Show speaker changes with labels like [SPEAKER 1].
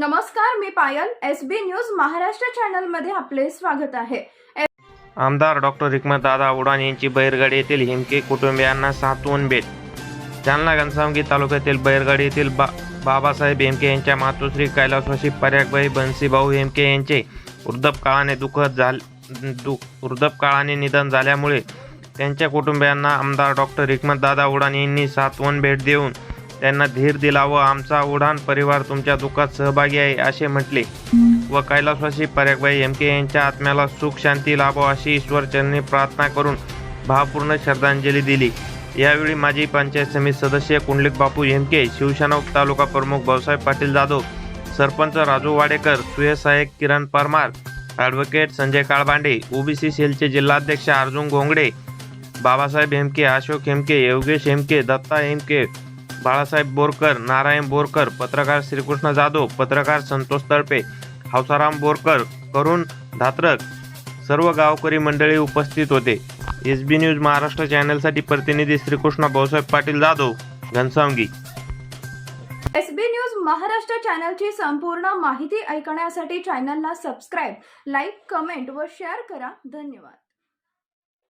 [SPEAKER 1] नमस्कार मी Payal S B news Maharashtra चॅनलमध्ये आपले स्वागत आहे.
[SPEAKER 2] आमदार डॉक्टर हिकमतदादा उडान यांची बैरगाडी येथील हिमके कुटुंबियांना सातवून भेट. जालना घनसावंगी तालुक्यातील बैरगाडी येथील बा बाबासाहेब हेमके यांच्या मातोश्री कैलासवाशी पर्याकबाई बन्सीभाऊ हेमके यांचे वृद्धपकाळाने दुःखद झाले दु वृद्धपकाळाने निधन झाल्यामुळे त्यांच्या कुटुंबियांना आमदार डॉक्टर हिकमतदादा उडान यांनी सातवण भेट देऊन त्यांना धीर दिला व आमचा उडान परिवार तुमच्या दुःखात सहभागी आहे असे म्हटले. व कैलासवासी पर्यागबाई एम के यांच्या आत्म्याला सुख शांती लाभो अशी ईश्वरचरणी प्रार्थना करून भावपूर्ण श्रद्धांजली दिली. यावेळी माजी पंचायत समिती सदस्य कुंडलिक बापू हेमके शिवसेना तालुका प्रमुख भाऊसाहेब पाटील जाधव सरपंच राजू वाडेकर सुयसहायक किरण परमार ॲडव्होकेट संजय काळबांडे ओबीसी सेलचे जिल्हाध्यक्ष अर्जुन घोंगडे बाबासाहेब हेमके अशोक हेमके योगेश हेमके दत्ता हेमके बाळासाहेब बोरकर नारायण बोरकर पत्रकार श्रीकृष्ण जाधव पत्रकार संतोष तळपे हौसाराम बोरकर करुण धात्रक सर्व गावकरी मंडळी उपस्थित होते. एस बी न्यूज महाराष्ट्र चॅनलसाठी प्रतिनिधी Shrikrishna Bhausaheb Patil Jadhav Ghansawangi.
[SPEAKER 1] S B news Maharashtra चॅनलची संपूर्ण माहिती ऐकण्यासाठी चॅनलला सबस्क्राईब लाईक कमेंट व शेअर करा. धन्यवाद.